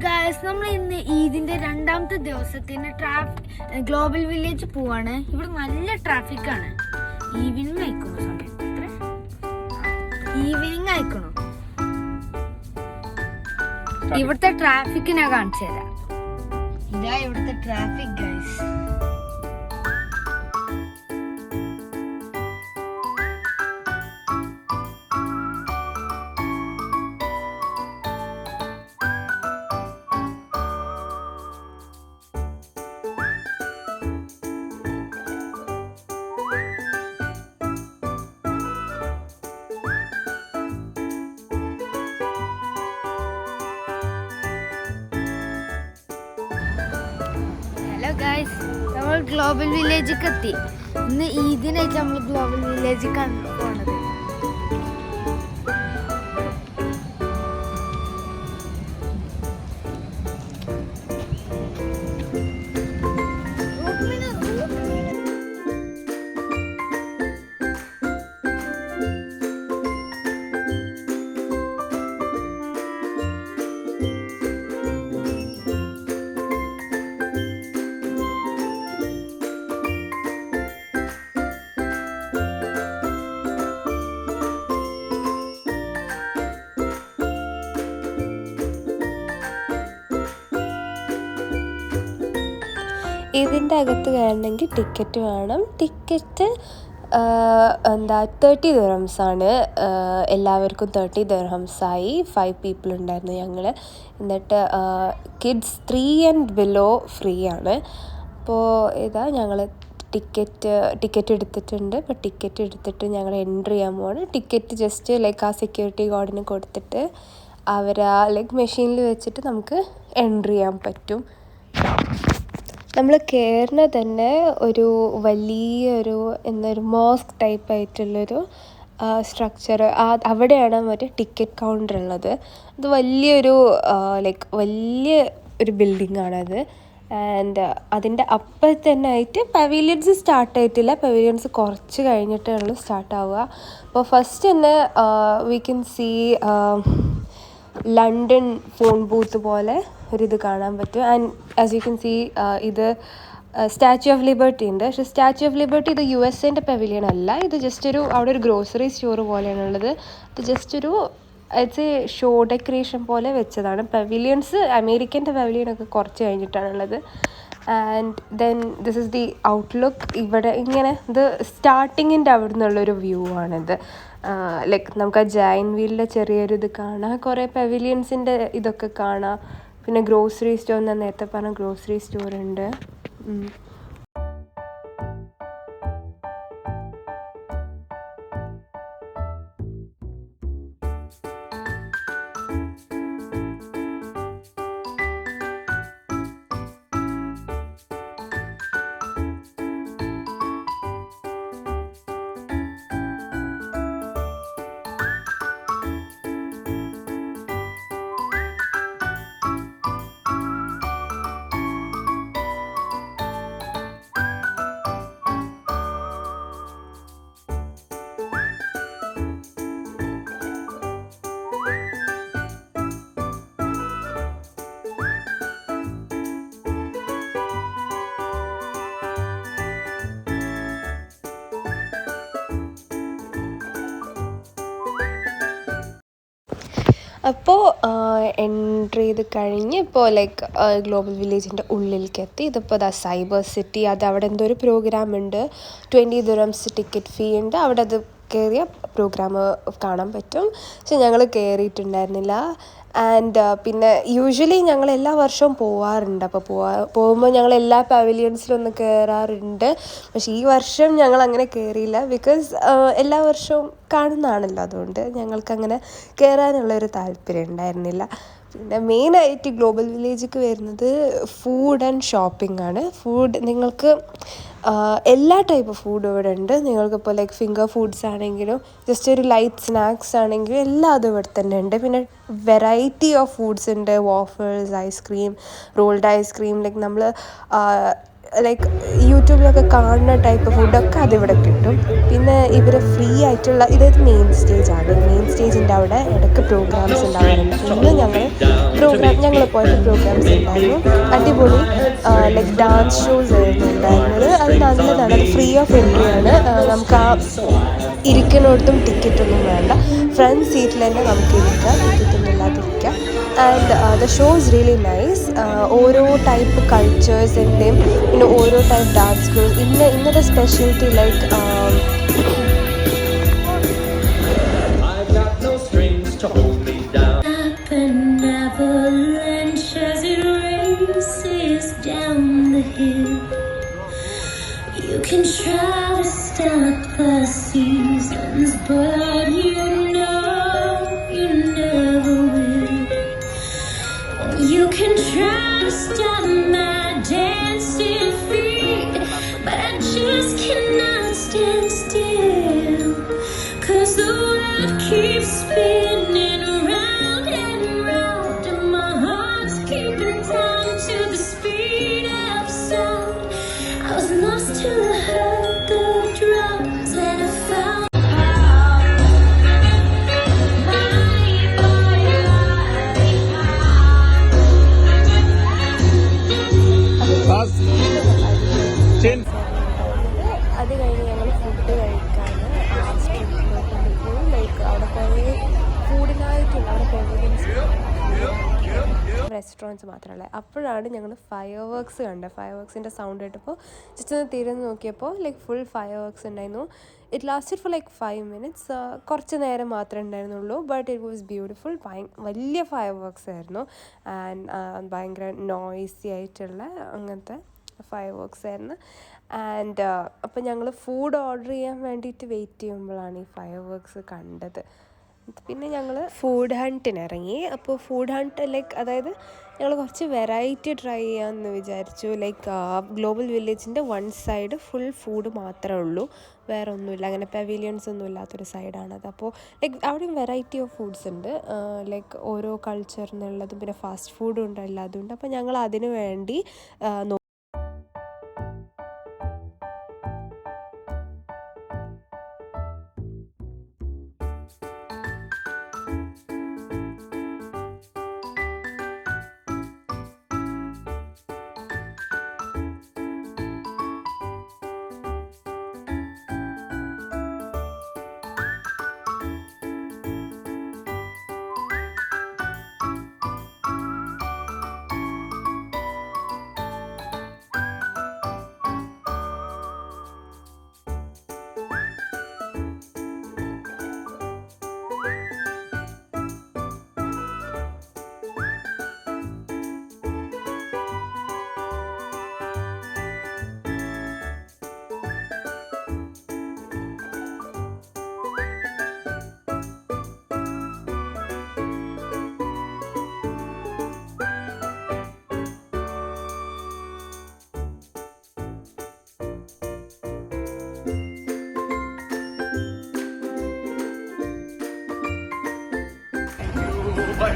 Guys നമ്മൾ ഇന്ന് ഈദിന്റെ രണ്ടാമത്തെ ദിവസത്തിന് ട്രാഫിക് ഗ്ലോബൽ വില്ലേജ് പോവാണ്. ഇവിടെ നല്ല ട്രാഫിക് ആണ്. ഈവനിങ് അയക്കണോ എത്ര? ഈവനിങ് അയക്കണോ ഇവിടുത്തെ ട്രാഫിക് ഞാൻ കാണിച്ചു തരാം ഇതാ ഇവിടുത്തെ ട്രാഫിക് ഗൈസ് ഹലോ ഗൈസ് നമ്മൾ ഗ്ലോബൽ വില്ലേജിൽ എത്തി. ഇന്ന് ഈദിനായിട്ട് നമ്മൾ ഗ്ലോബൽ വില്ലേജിൽ കണ്ടു പോണത്. ഇതിന്റെ അകത്ത് കയറണമെങ്കിൽ ടിക്കറ്റ് വേണം. ടിക്കറ്റ് എന്താ തേർട്ടി ആണ്. എല്ലാവർക്കും തേർട്ടി ആയി. ഫൈവ് പീപ്പിൾ ഉണ്ടായിരുന്നു ഞങ്ങൾ എന്നിട്ട് kids three and below free ആണ്. അപ്പോൾ ഇതാ ഞങ്ങൾ ടിക്കറ്റ് ടിക്കറ്റ് എടുത്തിട്ടുണ്ട്. അപ്പോൾ ടിക്കറ്റ് എടുത്തിട്ട് ഞങ്ങൾ എൻട്രി ചെയ്യാൻ പോവാണ്. ടിക്കറ്റ് ജസ്റ്റ് ലൈക്ക് ആ സെക്യൂരിറ്റി ഗാർഡിന് കൊടുത്തിട്ട് അവർ ആ ലൈക്ക് മെഷീനിൽ വെച്ചിട്ട് നമുക്ക് എൻട്രി ചെയ്യാൻ പറ്റും. നമ്മൾ കയറുന്ന തന്നെ ഒരു വലിയൊരു എന്നൊരു മോസ്ക് ടൈപ്പ് ആയിട്ടുള്ളൊരു സ്ട്രക്ചർ അവിടെയാണ് ഒരു ടിക്കറ്റ് കൗണ്ടർ ഉള്ളത്. അത് വലിയൊരു ലൈക്ക് വലിയ ഒരു ബിൽഡിംഗ് ആണത്. ആൻഡ് അതിന്റെ അപ്പം തന്നെ ആയിട്ട് പവിലിയൻസ് സ്റ്റാർട്ട് ആയിട്ടില്ല. പവിലിയൻസ് കുറച്ച് കഴിഞ്ഞിട്ടേ ഉള്ളൂ സ്റ്റാർട്ട് ആവുക. അപ്പോൾ ഫസ്റ്റ് തന്നെ we can see London phone booth പോലെ ഒരിത് കാണാൻ പറ്റും. And as you can see ഇത് സ്റ്റാച്യു ഓഫ് ലിബർട്ടി ഉണ്ട്. പക്ഷേ സ്റ്റാച്യു ഓഫ് ലിബർട്ടി ഇത് യു എസ് എന്റെ പെവിലിയൻ അല്ല. ഇത് ജസ്റ്റ് ഒരു അവിടെ ഒരു ഗ്രോസറി സ്റ്റോർ പോലെയാണുള്ളത് ഇത് ജസ്റ്റ് ഒരു ഇറ്റ്സ് എ ഷോ ഡെക്കറേഷൻ പോലെ വെച്ചതാണ്. പെവിലിയൻസ് അമേരിക്കന്റെ പവലിയനൊക്കെ കുറച്ച് കഴിഞ്ഞിട്ടാണുള്ളത് and then this is the outlook ഇവിടെ ഇങ്ങനെ ഇത് സ്റ്റാർട്ടിങ്ങിന്റെ അവിടെ നിന്നുള്ളൊരു വ്യൂ ആണിത്. ലൈക്ക് നമുക്ക് ആ ജൈൻ വീലിന്റെ ചെറിയൊരു ഇത് കാണാം. കുറേ പെവിലിയൻസിന്റെ ഇതൊക്കെ കാണാം. പിന്നെ ഗ്രോസറി സ്റ്റോർ ഞാൻ നേരത്തെ പറഞ്ഞ ഗ്രോസറി സ്റ്റോർ അപ്പോൾ എൻട്രി ചെയ്ത് കഴിഞ്ഞ് ഇപ്പോൾ ലൈക്ക് ഗ്ലോബൽ വില്ലേജിന്റെ ഉള്ളിലേക്ക് എത്തി ഇതിപ്പോൾ ദാ സൈബർ സിറ്റി അത് അവിടെ എന്തോ ഒരു പ്രോഗ്രാം ഉണ്ട്. ട്വന്റി ദുരംസ് ടിക്കറ്റ് ഫീ ഉണ്ട്. അവിടെ അത് കയറിയ പ്രോഗ്രാം കാണാൻ പറ്റും. പക്ഷെ ഞങ്ങൾ കയറിയിട്ടുണ്ടായിരുന്നില്ല ആൻഡ് പിന്നെ യൂഷ്വലി ഞങ്ങൾ എല്ലാ വർഷവും പോവാറുണ്ട്. അപ്പോൾ പോവാ പോകുമ്പോൾ ഞങ്ങൾ എല്ലാ പവലിയൻസിലും ഒന്ന് കയറാറുണ്ട് പക്ഷേ ഈ വർഷം ഞങ്ങൾ അങ്ങനെ കയറിയില്ല ബിക്കോസ് എല്ലാ വർഷവും കാണുന്നതാണല്ലോ. അതുകൊണ്ട് ഞങ്ങൾക്കങ്ങനെ കയറാനുള്ളൊരു താല്പര്യം ഉണ്ടായിരുന്നില്ല. പിന്നെ മെയിനായിട്ട് ഗ്ലോബൽ വില്ലേജിലേക്ക് വരുന്നത് ഫുഡ് ആൻഡ് ഷോപ്പിംഗ് ആണ്. ഫുഡ് നിങ്ങൾക്ക് എല്ലാ ടൈപ്പ് ഫുഡ് ഇവിടെ ഉണ്ട്. നിങ്ങൾക്കിപ്പോൾ ലൈക്ക് ഫിംഗർ ഫുഡ്സ് ആണെങ്കിലും ജസ്റ്റ് ഒരു ലൈറ്റ് സ്നാക്സ് ആണെങ്കിലും എല്ലാം അതും ഇവിടെ തന്നെ ഉണ്ട്. പിന്നെ വെറൈറ്റി ഓഫ് ഫുഡ്സ് ഉണ്ട്. Wafers ice cream rolled ice cream like നമ്മൾ ലൈക്ക് യൂട്യൂബിലൊക്കെ കാണുന്ന ടൈപ്പ് ഫുഡൊക്കെ അതിവിടെ കിട്ടും. പിന്നെ ഇവർ ഫ്രീ ആയിട്ടുള്ള ഇതൊരു മെയിൻ സ്റ്റേജാണ് മെയിൻ സ്റ്റേജിന്റെ അവിടെ ഇടയ്ക്ക് പ്രോഗ്രാംസ് ഉണ്ടാവാറുണ്ട്. ഇന്ന് ഞങ്ങൾ പ്രോഗ്രാം ഞങ്ങൾ പോയത് പ്രോഗ്രാംസ് ഉണ്ടായിരുന്നു. അടിപൊളി ലൈക്ക് ഡാൻസ് ഷോസ് ആയിരുന്നു ഉണ്ടായിരുന്നത് അത് നല്ലതാണ്. അത് ഫ്രീ ഓഫ് എൻട്രി ആണ്. നമുക്ക് ആ ഇരിക്കുന്നിടത്തും ടിക്കറ്റൊന്നും വേണ്ട. ഫ്രണ്ട് സീറ്റിൽ തന്നെ നമുക്ക് ഇരിക്കാം. ടിക്കറ്റൊന്നും ഇല്ലാതിരിക്കാം And the show is really nice ഓരോ ടൈപ്പ് കൾച്ചേഴ്സിൻ്റെയും പിന്നെ ഓരോ ടൈപ്പ് ഡാൻസ് ഗ്രൂപ്പ് ഇന്ന ഇന്നത്തെ speciality like I've got no strings to hold me down. Up an avalanche as it races down the hill. You can try to stop the seasons, but can trust stop my dancing feet. Restaurants മാത്രമല്ല. അപ്പോഴാണ് ഞങ്ങൾ fireworks കണ്ടത്. Fire വർക്ക്സിന്റെ sound കേട്ടപ്പോൾ just ഒന്ന് തിരിഞ്ഞ് നോക്കിയപ്പോൾ like full fireworks ഉണ്ടായിരുന്നു it lasted for like five minutes കുറച്ച് നേരം മാത്രമേ ഉണ്ടായിരുന്നുള്ളൂ. ബട്ട് ഇറ്റ് വാസ് ബ്യൂട്ടിഫുൾ വലിയ ഫയർ വർക്ക്സ് ആയിരുന്നു ആൻഡ് ഭയങ്കര നോയ്സി ആയിട്ടുള്ള അങ്ങനത്തെ ഫയർ വർക്ക്സ് ആയിരുന്നു ആൻഡ് അപ്പോൾ ഞങ്ങൾ ഫുഡ് ഓർഡർ ചെയ്യാൻ വേണ്ടിയിട്ട് വെയിറ്റ് ചെയ്യുമ്പോഴാണ് ഈ ഫയർ വർക്ക്സ് കണ്ടത്. പിന്നെ ഞങ്ങൾ ഫുഡ് ഹണ്ടിന് ഇറങ്ങി. അപ്പോൾ ഫുഡ് ഹണ്ട് ലൈക്ക് അതായത് ഞങ്ങൾ കുറച്ച് വെറൈറ്റി ട്രൈ ചെയ്യാമെന്ന് വിചാരിച്ചു. ലൈക്ക് ഗ്ലോബൽ വില്ലേജിന്റെ വൺ സൈഡ് ഫുൾ ഫുഡ് മാത്രമേ ഉള്ളൂ. വേറെ ഒന്നുമില്ല. അങ്ങനെ പെവിലിയൻസ് ഒന്നും ഇല്ലാത്തൊരു സൈഡാണത് അപ്പോൾ ലൈക്ക് അവിടെയും വെറൈറ്റി ഓഫ് ഫുഡ്സ് ഉണ്ട്. ലൈക്ക് ഓരോ കൾച്ചറിനുള്ളതും പിന്നെ ഫാസ്റ്റ് ഫുഡും ഉണ്ട് എല്ലാതും ഉണ്ട്. അപ്പോൾ ഞങ്ങൾ അതിനു വേണ്ടി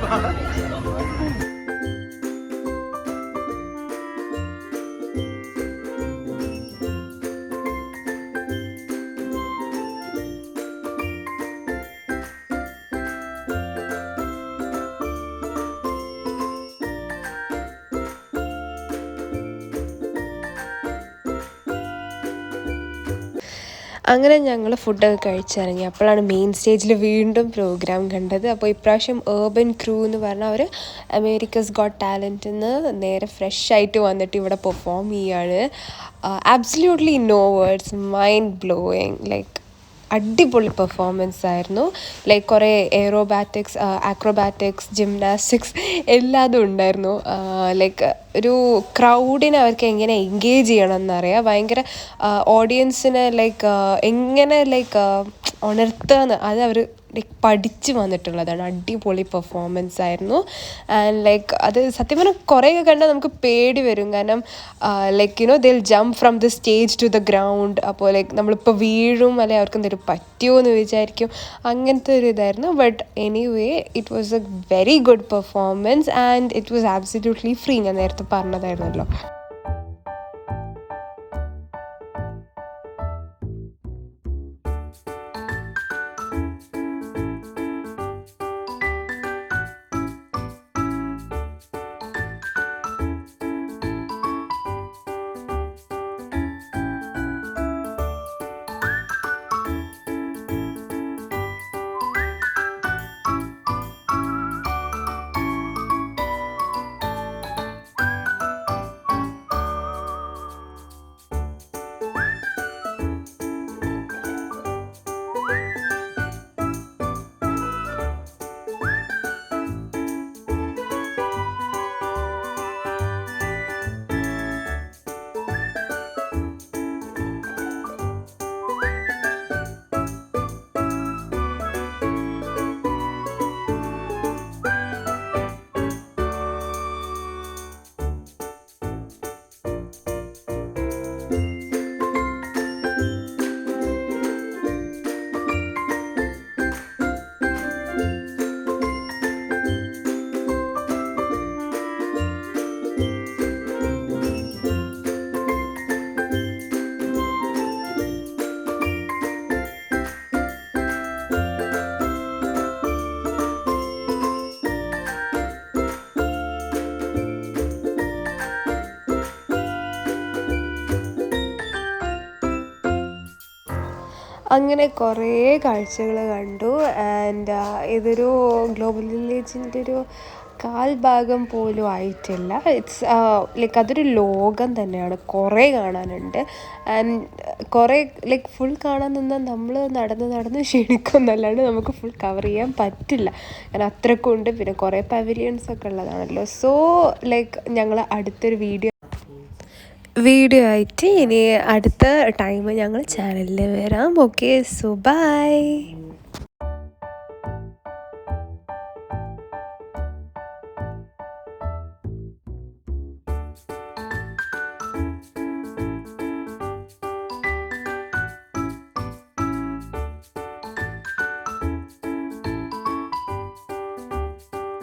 Vai, vai. അങ്ങനെ ഞങ്ങൾ ഫുഡൊക്കെ കഴിച്ചിറങ്ങി. അപ്പോഴാണ് മെയിൻ സ്റ്റേജിൽ വീണ്ടും പ്രോഗ്രാം കണ്ടത്. അപ്പോൾ ഇപ്രാവശ്യം ഏർബൻ ക്രൂ എന്ന് പറഞ്ഞാൽ അവർ അമേരിക്കസ് ഗോട്ട് ടാലന്റിൽ നിന്ന് നേരെ ഫ്രഷ് ആയിട്ട് വന്നിട്ട് ഇവിടെ പെർഫോം ചെയ്യാണ്. Absolutely no words mind blowing like അടിപൊളി പെർഫോമൻസ് ആയിരുന്നു. ലൈക്ക് കുറേ എയറോബാറ്റിക്സ് ആക്രോബാറ്റിക്സ് ജിംനാസ്റ്റിക്സ് എല്ലാതും ഉണ്ടായിരുന്നു. ലൈക്ക് ഒരു ക്രൗഡിനെ അവർക്ക് എങ്ങനെ എൻഗേജ് ചെയ്യണം എന്നറിയാം. ഭയങ്കര ഓഡിയൻസിനെ ലൈക്ക് എങ്ങനെ ലൈക്ക് ഉണർത്തുക അത് അവർ ലൈക്ക് പഠിച്ച് വന്നിട്ടുള്ളതാണ്. അടിപൊളി പെർഫോമൻസ് ആയിരുന്നു. ആൻഡ് ലൈക്ക് അത് സത്യം പറഞ്ഞാൽ കുറേയൊക്കെ കണ്ടാൽ നമുക്ക് പേടി വരും. കാരണം like you know they'll jump from the stage to the ground അപ്പോൾ ലൈക്ക് നമ്മളിപ്പോൾ വീഴും അല്ലെങ്കിൽ അവർക്ക് എന്തെങ്കിലും പറ്റുമോ എന്ന് വിചാരിക്കും. അങ്ങനത്തെ ഒരു ഇതായിരുന്നു. But anyway it was a very good performance and it was absolutely free ഞാൻ നേരത്തെ പറഞ്ഞതായിരുന്നല്ലോ. അങ്ങനെ കുറേ കാഴ്ചകൾ കണ്ടു. ആൻഡ് ഇതൊരു ഗ്ലോബൽ വില്ലേജിന്റെ ഒരു കാൽഭാഗം പോലും ആയിട്ടില്ല. ഇറ്റ്സ് ലൈക്ക് അതൊരു ലോകം തന്നെയാണ്. കുറേ കാണാനുണ്ട്. ആൻഡ് കുറേ ലൈക്ക് ഫുൾ കാണാൻ നിന്നാൽ നമ്മൾ നടന്ന് നടന്ന് ക്ഷീണിക്കുന്നല്ലാണ്ട് നമുക്ക് ഫുൾ കവർ ചെയ്യാൻ പറ്റില്ല. കാരണം അത്രയ്ക്കും ഉണ്ട് പിന്നെ കുറേ പവലിയൻസ് ഒക്കെ ഉള്ളതാണല്ലോ. സോ ലൈക്ക് ഞങ്ങൾ അടുത്തൊരു വീഡിയോ വീഡിയോ ആയിട്ട് ഇനി അടുത്ത ടൈം ഞങ്ങൾ ചാനലിൽ വരാം. Okay so by